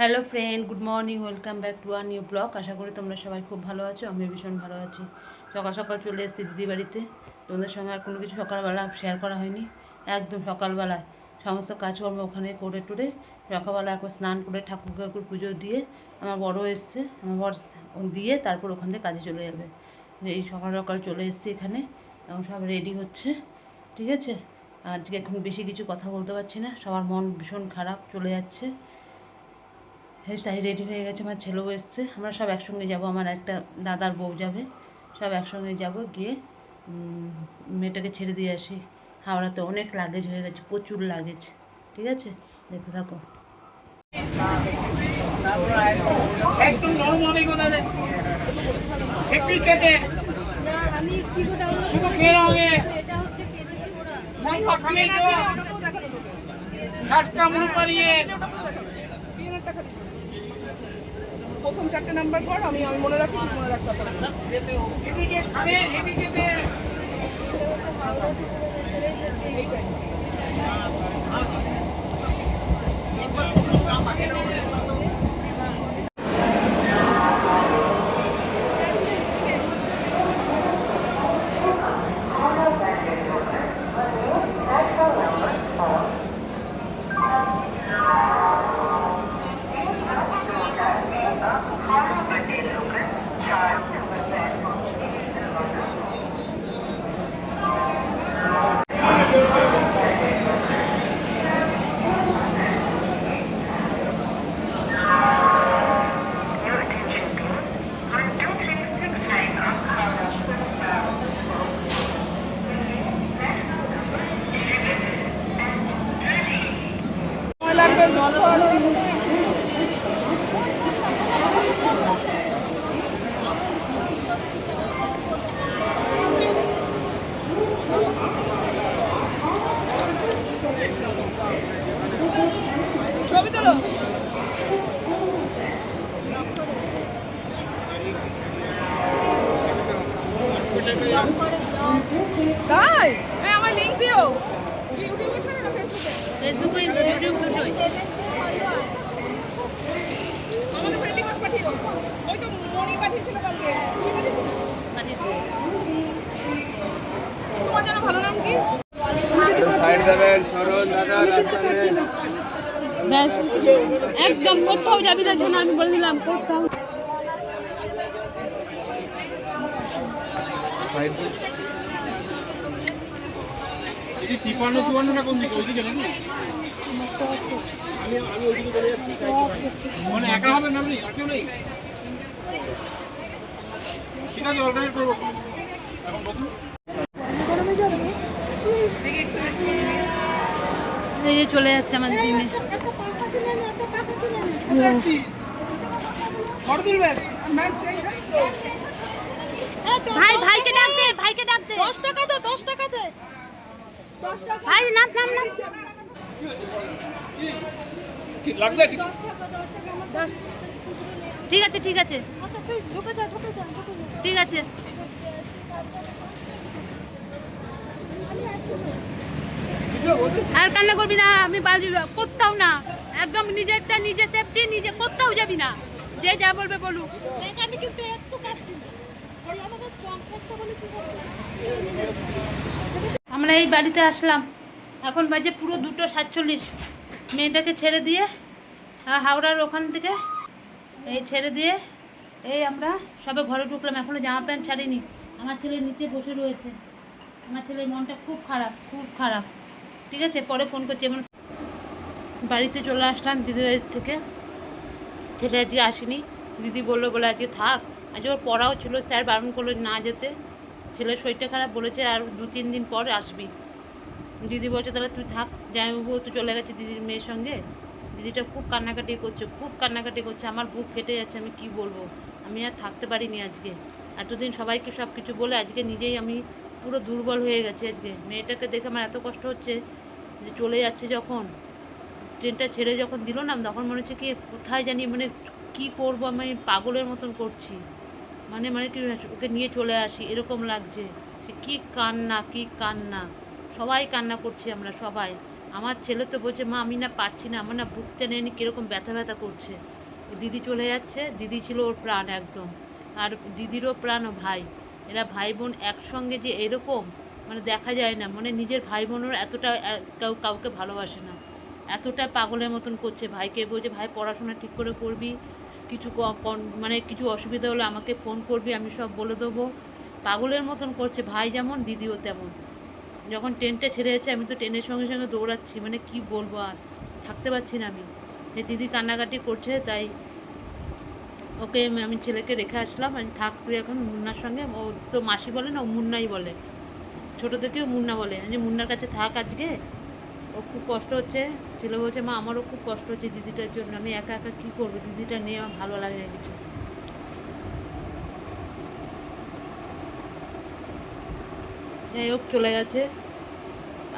Hello friend, good morning, welcome back to our new blog. আশা করি তোমরা সবাই খুব ভালো আছো আমি ভীষণ ভালো আছি। সকাল সকাল চলে এসেছি দিদি বাড়িতে। তোমাদের সঙ্গে আর কোনো কিছু সকালবেলা শেয়ার করা হয়নি। একদম সকালবেলায়। সমস্ত কাজকর্ম ওখানে করে টুরে সকালবেলা একবার স্নান করে ঠাকুর ঠাকুর পুজো দিয়ে আমার বড় এসছে, আমার বর দিয়ে তারপর ওখান থেকে কাজে চলে যাবে। এই সকাল সকাল চলে এসেছি এখানে, এখন সব রেডি হচ্ছে, ঠিক আছে? আজকে এখন বেশি কিছু কথা বলতে পারছি না, সবার মন ভীষণ খারাপ, চলে যাচ্ছে। হেয়ার স্টাইল রেডি হয়ে গেছে আমার ছেলেও এসছে। আমরা সব একসঙ্গে যাব আমার একটা দাদার বউ যাবে। সব একসঙ্গে যাব গিয়ে মেয়েটাকে ছেড়ে দিয়ে আসি। হাওড়াতে অনেক লাগেজ হয়ে গেছে প্রচুর লাগেজ ঠিক আছে? দেখতে থাকো। একদম নরম হবে কোথায় একটু খেতে। আমি শুধু খেয়ে মন ঝাটকা পারিয়ে প্রথম চারটে নাম্বার পর আমি আমি মনে রাখি মনে রাখতে এইটাই Your attention please. On 2369 on Howrah সময় লাগবে জল খাওয়ানো ছবি তোলো তাই হ্যাঁ আমার লিঙ্ক দিও ইউটিউবে ছাড়ো না ফেসবুকে ফেসবুকে ইউটিউব দুটোই আমাদের ফ্রেন্ড রিকোয়েস্ট পাঠিয়ে দাও ওই তো মনি পাঠিয়েছিল কালকে কি পাঠিয়েছিল তোমার যেন ভালো নাম কি সাইড দেবেন সরণ দাদা রাস্তা নেন ব্যাস, একদম কোথাও যাবি না শোনা, আমি বলে দিলাম, কোথাও এই যে চলে যাচ্ছে তুলবে ম্যাম ভাই। ভাইকে ডাক দে ভাইকে ডাক দে। দশ টাকা দে দশ টাকা দে। দশ টাকা ভাই নাম নাম নাম। লাগবে? কি ঠিক আছে ঠিক আছে। আচ্ছা তুই ঢুকে যা ঢুকে যা ঢুকে যা। ঠিক আছে। আর কান্না করবি না আমি বাড়ি কোথাও না। একদম নিজেরটা নিজে সেফটি নিজে কোথাও যাবি না। যে যা বলবে বলুক। আমি কিন্তু একটু কাটছি আমরা এই বাড়িতে আসলাম। এখন বাজে পুরো দুটো সাতচল্লিশ। মেয়েটাকে ছেড়ে দিয়ে হাওড়ার ওখান থেকে এই ছেড়ে দিয়ে এই আমরা সবে ঘরে ঢুকলাম। এখনও জামা প্যান্ট ছাড়িনি। আমার ছেলে নিচে বসে রয়েছে। আমার ছেলের মনটা খুব খারাপ খুব খারাপ। ঠিক আছে, পরে ফোন করছি। এমন বাড়িতে চলে আসলাম দিদির থেকে। ছেলে আজকে আসেনি। দিদি বলল, বলে আজকে থাক। আজকে ওর পড়াও ছিল, স্যার বারণ করল না যেতে। ছেলের শরীরটা খারাপ বলেছে, আর দু, তিন দিন পর আসবি। দিদি বলছে, তাহলে তুই থাক। জামাইবাবু তো চলে গেছে দিদির মেয়ের সঙ্গে। দিদিটা খুব কান্নাকাটি করছে, খুব কান্নাকাটি করছে। আমার বুক ফেটে যাচ্ছে, আমি কি বলব? আমি আর থাকতে পারিনি আজকে। এতদিন সবাইকে সব কিছু বলে, আজকে নিজেই আমি পুরো দুর্বল হয়ে গেছি আজকে। মেয়েটাকে দেখে আমার এত কষ্ট হচ্ছে। যে চলে যাচ্ছে যখন, ট্রেনটা ছেড়ে যখন দিল না, তখন মনে হচ্ছে কি, কোথায় জানি মানে কি করব, আমি পাগলের মতন করছি। মানে মানে কি, ওকে নিয়ে চলে আসি, এরকম লাগছে। সে কি কান্না কি কান্না। সবাই কান্না করছি আমরা, সবাই। আমার ছেলে তো বলছে, মা, আমি না পারছি না, আমার না বুকটা নেই কীরকম ব্যথা ব্যথা করছে। দিদি চলে যাচ্ছে, দিদি ছিল ওর প্রাণ একদম। আর দিদিরও প্রাণ ও ভাই। এরা ভাই বোন একসঙ্গে যে এরকম মানে দেখা যায় না। মানে নিজের ভাই বোনের এতটা কেউ, কাউকে ভালোবাসে না। এতটা পাগলের মতন করছে ভাইকে। বলছে, ভাই, পড়াশোনা ঠিক করে করবি কিছু মানে কিছু অসুবিধা হলে আমাকে ফোন করবি, আমি সব বলে দেবো। পাগলের মতন করছে। ভাই যেমন, দিদিও তেমন। যখন ট্রেনটা ছেড়ে যাচ্ছে, আমি তো ট্রেনের সঙ্গে সঙ্গে দৌড়াচ্ছি। মানে কি বলব আর? থাকতে পারছি না আমি। যে দিদি কান্নাকাটি করছে, তাই ওকে আমি- ছেলেকে রেখে আসলাম। আমি থাক তুই এখন মুন্নার সঙ্গে। ও তো মাসি বলে না, ও মুন্নাই বলে। ছোটো থেকেও মুন্না বলে, যে মুন্নার কাছে থাক আজকে। ও খুব কষ্ট হচ্ছে। ছেলে বলছে, মা, আমারও খুব কষ্ট হচ্ছে দিদিটার জন্য। আমি একা একা কী করব? দিদিটা নিয়ে আমার ভালো লাগে না কিছু। যাই হোক, চলে গেছে।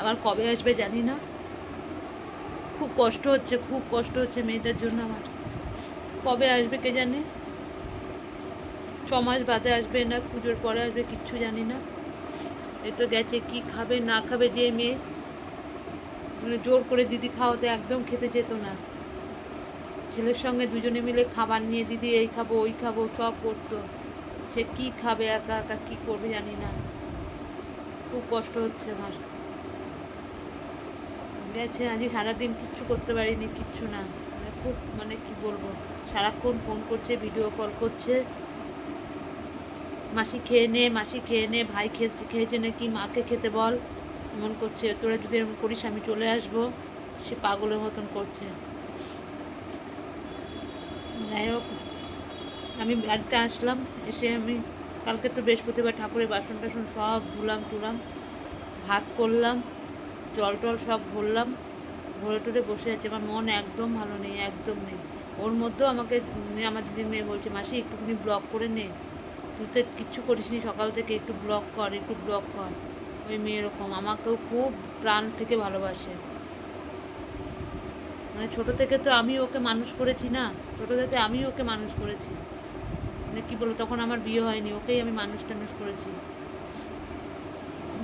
আবার কবে আসবে জানি না। খুব কষ্ট হচ্ছে, খুব কষ্ট হচ্ছে মেয়েটার জন্য আমার। কবে আসবে কে জানে? ছ মাস বাদে আসবে না, পুজোর পরে আসবে, কিচ্ছু জানি না। তো গেছে, কি খাবে, না খাবে যে মেয়ে? মানে জোর করে দিদি খাওয়াতে একদম খেতে যেত না। ছেলের সঙ্গে দুজনে মিলে খাবার নিয়ে দিদি, এই খাব, ওই খাব, সব করতো। সে কি খাবে, একা একা কি করবে জানি না। খুব কষ্ট হচ্ছে আমার। গেছে, আজকে সারাদিন কিচ্ছু করতে পারিনি, কিচ্ছু না। মানে খুব মানে কি বলব? সারাক্ষণ ফোন করছে ভিডিও কল করছে। মাসি খেয়ে নে, মাসি খেয়ে নে, ভাই খেয়েছে খেয়েছে নাকি, মাকে খেতে বল। এমন করছে, তোরা যদি এরকম করিস, আমি চলে আসব। সে পাগলের মতন করছে। যাই হোক, আমি বাড়িতে আসলাম, এসে আমি কালকে তো বৃহস্পতিবার ঠাকুরের বাসন টাসন সব ধুলাম, টুলাম, ভাত করলাম, জল টল সব ভরলাম, ভরে টরে বসে আছে। আমার মন একদম ভালো নেই, একদম নেই। ওর মধ্যেও আমাকে আমার দিদির মেয়ে বলছে, মাসি, একটুখানি ব্লক করে নে। তুই তো কিচ্ছু করিসনি সকাল থেকে একটু ব্লক কর, একটু ব্লক কর। ওই মেয়ে এরকম আমাকেও খুব প্রাণ থেকে ভালোবাসে। মানে ছোটো থেকে তো আমি ওকে মানুষ করেছি না, ছোটো থেকে আমি ওকে মানুষ করেছি। মানে কী বলব, তখন আমার বিয়ে হয়নি, ওকেই আমি মানুষ টানুষ করেছি।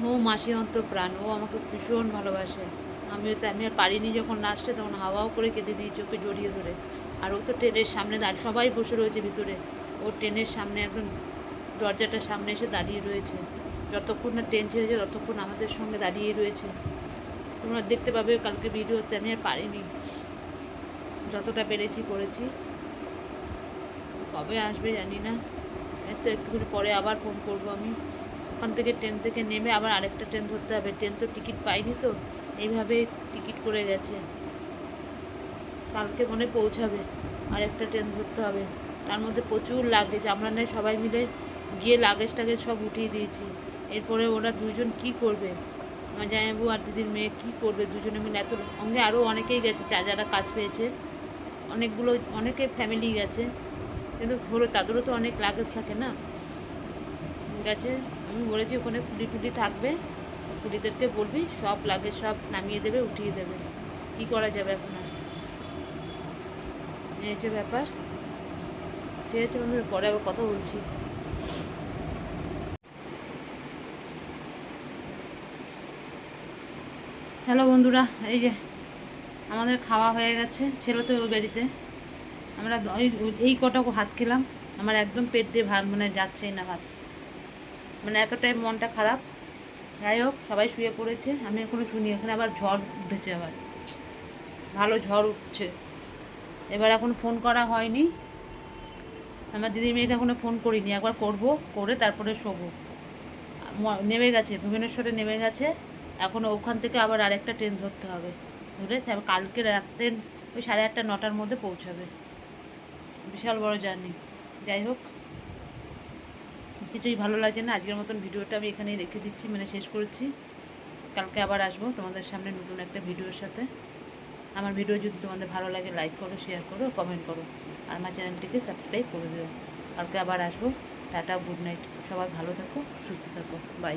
ও মাসি অন্তর প্রাণ, ও আমাকে ভীষণ ভালোবাসে। আমিও তো, আমি আর পারিনি যখন লাস্টে তখন হাওয়াও করে কেঁদে দিয়েছি ওকে জড়িয়ে ধরে। আর ও তো ট্রেনের সামনে দাঁড়িয়ে সবাই বসে রয়েছে ভিতরে। ও ট্রেনের সামনে একদম দরজাটার সামনে এসে দাঁড়িয়ে রয়েছে। যতক্ষণ না ট্রেন ছেড়েছে, ততক্ষণ আমাদের সঙ্গে দাঁড়িয়ে রয়েছে। তোমরা দেখতে পাবে কালকে ভিডিওতে আমি আর পারিনি। যতটা পেরেছি করেছি। কবে আসবে জানি না। তো একটুখানি পরে আবার ফোন করব আমি। ওখান থেকে ট্রেন থেকে নেমে আবার আরেকটা ট্রেন ধরতে হবে। ট্রেন তো টিকিট পাইনি তো এইভাবে টিকিট করে গেছে। কালকে মনে পৌঁছাবে। আরেকটা ট্রেন ধরতে হবে। তার মধ্যে প্রচুর লাগেজ আমরা নয় সবাই মিলে গিয়ে লাগেজ টাগেজ সব উঠিয়ে দিয়েছি। এরপরে ওরা দুজন কি করবে? আমার জামাইবু আর দিদির মেয়ে কী করবে? দুজনে মিলে এত সঙ্গে আরও অনেকেই গেছে, যা যারা কাজ পেয়েছে। অনেকগুলো অনেকে ফ্যামিলি গেছে। কিন্তু হলো, তাদেরও তো অনেক লাগেজ থাকে না। গেছে আমি বলেছি, ওখানে কুলি টুলি থাকবে। কুলিদেরকে বলবি, সব লাগেজ সব নামিয়ে দেবে, উঠিয়ে দেবে। কি করা যাবে এখন আর? এই হচ্ছে ব্যাপার। ঠিক আছে বন্ধুরা, পরে আবার কথা বলছি। হ্যালো বন্ধুরা, এই যে আমাদের খাওয়া হয়ে গেছে, ছেলে তো ওই বাড়িতে। আমরা এই কটা ভাত খেলাম। আমার একদম পেট দিয়ে ভাত মানে যাচ্ছেই না ভাত। মানে এতটাই মনটা খারাপ। যাই হোক, সবাই শুয়ে পড়েছে, আমি এখনও শুনি, এখানে আবার ঝড় উঠেছে আবার। ভালো ঝড় উঠছে। এবার এখন ফোন করা হয়নি। আমার দিদির মেয়েকে এখনও ফোন করিনি। একবার করব, করে তারপরে শোবো। নেমে গেছে, ভুবনেশ্বরে নেমে গেছে। এখন ওখান থেকে আবার আরেকটা ট্রেন ধরতে হবে। আবার কালকে রাত্রে ওই সাড়ে আটটা, নটার মধ্যে পৌঁছাবে। বিশাল বড় জার্নি। যাই হোক, কিছুই ভালো লাগছে না। আজকের মতন ভিডিওটা আমি এখানেই রেখে দিচ্ছি মানে শেষ করছি। কালকে আবার আসব তোমাদের সামনে নতুন একটা ভিডিওর সাথে। আমার ভিডিও যদি তোমাদের ভালো লাগে, লাইক করো শেয়ার করো কমেন্ট করো। আর আমার চ্যানেলটিকে সাবস্ক্রাইব করে দিও। কালকে আবার আসব। টাটা গুড নাইট সবাই ভালো থাকো, সুস্থ থাকো। বাই